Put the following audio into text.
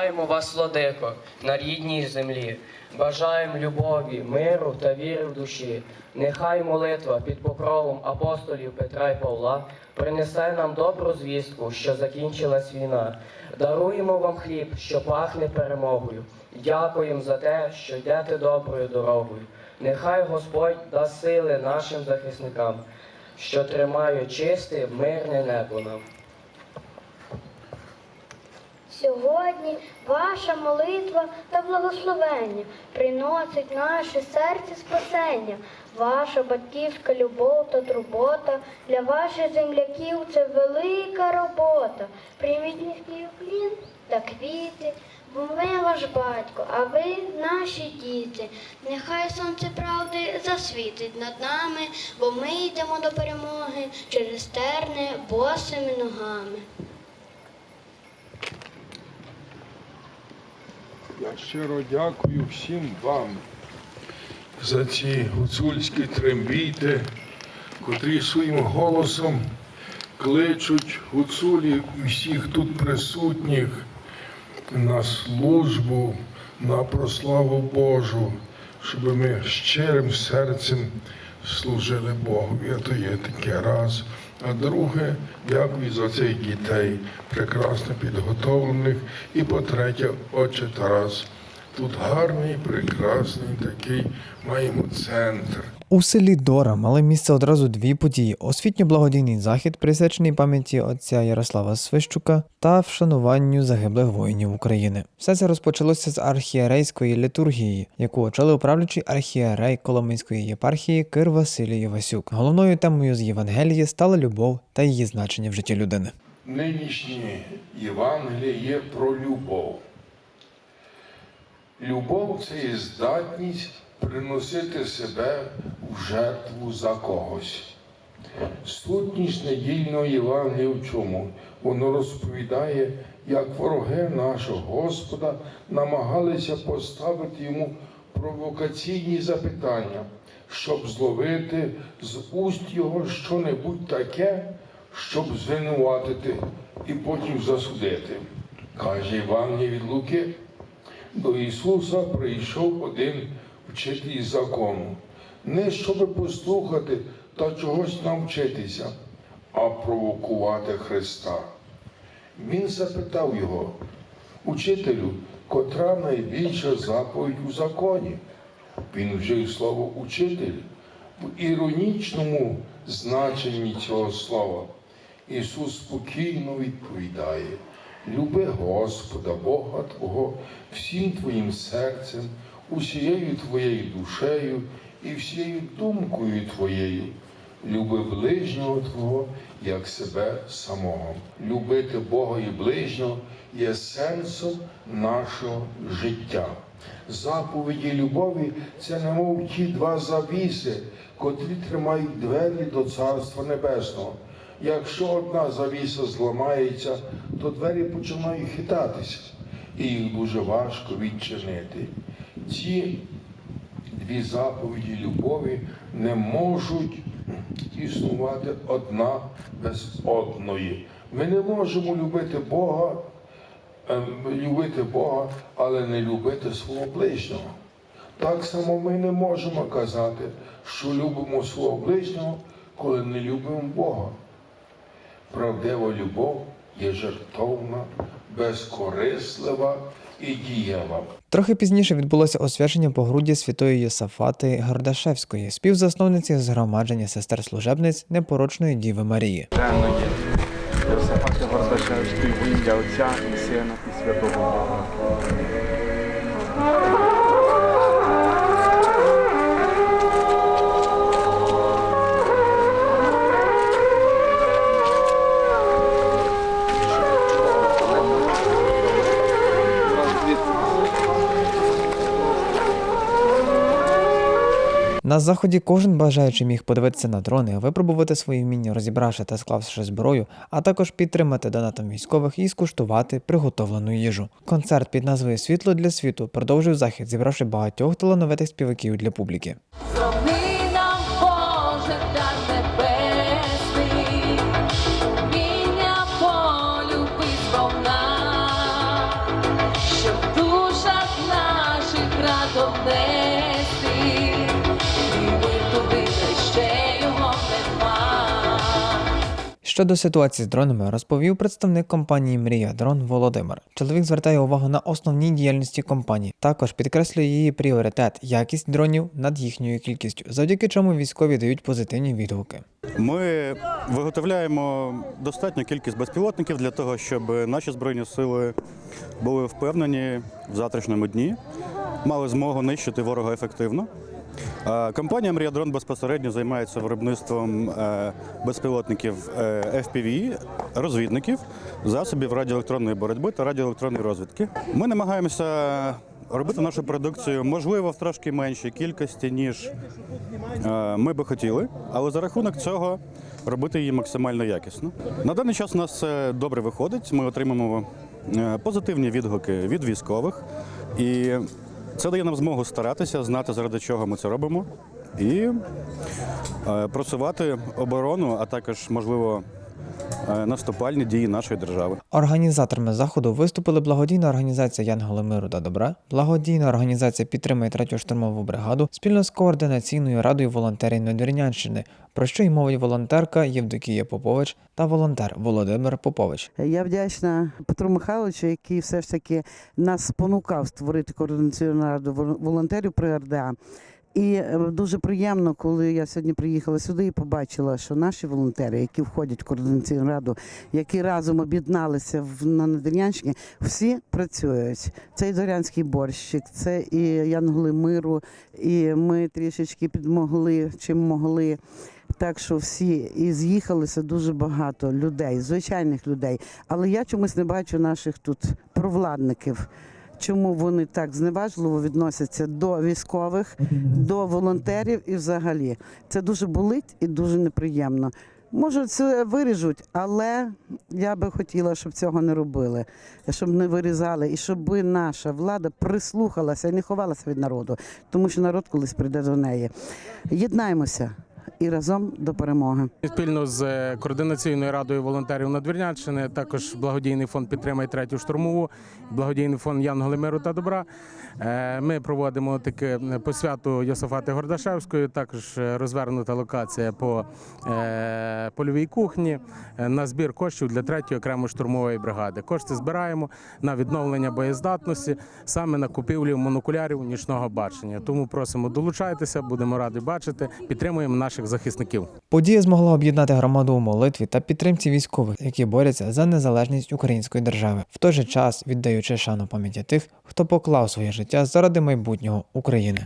Вітаємо вас, владико, на рідній землі. Бажаємо любові, миру та віри в душі. Нехай молитва під покровом апостолів Петра і Павла принесе нам добру звістку, що закінчилась війна. Даруємо вам хліб, що пахне перемогою. Дякуємо за те, що йдете доброю дорогою. Нехай Господь дасть сили нашим захисникам, що тримають чисте, мирне небо нам. Сьогодні ваша молитва та благословення приносить наше серце спасення. Ваша батьківська любов та турбота для ваших земляків це велика робота. Прийміть низький уклін та квіти, бо ми ваш батько, а ви наші діти. Нехай сонце правди засвітить над нами, бо ми йдемо до перемоги через терни босими ногами. Я щиро дякую всім вам за ці гуцульські трембіти, котрі своїм голосом кличуть гуцулів всіх тут присутніх на службу, на прославу Божу, щоб ми щирим серцем служили Богу. І то є таке раз. А друге, дякую за цих дітей, прекрасно підготовлених. І по-третє, отче Тарас. Тут гарний, прекрасний такий маємо центр. У селі Дора мали місце одразу дві події: освітньо-благодійний захід, присвячений пам'яті отця Ярослава Свищука та вшануванню загиблих воїнів України. Все це розпочалося з архієрейської літургії, яку очолив правлячий архієрей Коломийської єпархії Кир Василій Євасюк. Головною темою з Євангелії стала любов та її значення в житті людини. Нинішнє Євангеліє є про любов. Любов це є здатність приносити себе в жертву за когось. Сутність недільного Євангелія в чому? Воно розповідає, як вороги нашого Господа намагалися поставити йому провокаційні запитання, щоб зловити з уст його щонебудь таке, щоб звинуватити і потім засудити. Каже Євангеліє від Луки, до Ісуса прийшов один вчитель закону, не щоб послухати та чогось навчитися, а провокувати Христа. Він запитав його, учителю, котра найбільша заповідь у законі. Він вжив слово учитель в іронічному значенні цього слова. Ісус спокійно відповідає: люби Господа, Бога Твого, всім твоїм серцем, усією твоєю душею і всією думкою твоєю. Люби ближнього Твого, як себе самого. Любити Бога і ближнього є сенсом нашого життя. Заповіді любові це немов ті два завіси, котрі тримають двері до Царства Небесного. Якщо одна завіса зламається, то двері починають хитатися, і їх дуже важко відчинити. Ці дві заповіді любові не можуть існувати одна без одної. Ми не можемо любити Бога, ем, любити Бога, але не любити свого ближнього. Так само ми не можемо казати, що любимо свого ближнього, коли не любимо Бога. Правдива любов є жертовна, безкорислива і дієва. Трохи пізніше відбулося освячення погруддя святої Єсафати Гордашевської, співзасновниці згромадження сестер служебниць непорочної Діви Марії. денної Гордашевської ім'я Отця і Сина і Святого Духа. На заході кожен бажаючий міг подивитися на дрони, випробувати свої вміння, розібравши та склавши зброю, а також підтримати донатом військових і скуштувати приготовлену їжу. Концерт під назвою Світло для світу продовжив захід, зібравши багатьох талановитих співаків для публіки. Щодо ситуації з дронами розповів представник компанії Мрія Дрон Володимир. Чоловік звертає увагу на основні діяльності компанії. Також підкреслює її пріоритет якість дронів над їхньою кількістю, завдяки чому військові дають позитивні відгуки. Ми виготовляємо достатню кількість безпілотників для того, щоб наші збройні сили були впевнені в завтрашньому дні, мали змогу нищити ворога ефективно. Компанія Мріадрон безпосередньо займається виробництвом е, безпілотників е, FPV, розвідників, засобів радіоелектронної боротьби та радіоелектронної розвідки. Ми намагаємося робити нашу продукцію, можливо, в трошки меншій кількості, ніж Е, Ми би хотіли, але за рахунок цього робити її максимально якісно. На даний час у нас це добре виходить. Ми отримуємо позитивні відгуки від військових, і це дає нам змогу старатися, знати заради чого ми це робимо, і е, просувати оборону, а також можливо наступальні дії нашої держави. Організаторами заходу виступили благодійна організація Янголи Миру та Добра, благодійна організація підтримує третю штурмову бригаду спільно з координаційною радою волонтерів Надвірнянщини, про що й мовить волонтерка Євдокія Попович та волонтер Володимир Попович. Я вдячна Петру Михайловичу, який все ж таки нас спонукав створити координаційну раду вол- волонтерів при РДА. І е, дуже приємно, коли я сьогодні приїхала сюди і побачила, що наші волонтери, які входять в координаційну раду, які разом об'єдналися в на Надвірнянщині, всі працюють. Це і Зорянський борщик, це і Янголи Миру, і ми трішечки підмогли, чим могли. Так що всі і з'їхалося дуже багато людей, звичайних людей. Але я чомусь не бачу наших тут провладників. Чому вони так зневажливо відносяться до військових, до волонтерів і взагалі це дуже болить і дуже неприємно. Може, це виріжуть, але я би хотіла, щоб цього не робили, щоб не вирізали, і щоб наша влада прислухалася і не ховалася від народу, тому що народ колись прийде до неї. Єднаймося і разом до перемоги. Спільно з е, координаційною радою волонтерів Надвірнянщини, також благодійний фонд підтримай третю штурмову, благодійний фонд Янголи Миру та Добра. Е, Ми проводимо таке посвяту Йосифати Гордашевської. Також е, розвернута локація по е, польовій кухні е, на збір коштів для третьої окремої штурмової бригади. Кошти збираємо на відновлення боєздатності, саме на купівлю монокулярів нічного бачення. Тому просимо долучайтеся, будемо раді бачити. Підтримуємо наших захисників. Подія змогла об'єднати громаду у молитві та підтримці військових, які борються за незалежність української держави, в той же час віддаючи шану пам'яті тих, хто поклав своє життя заради майбутнього України.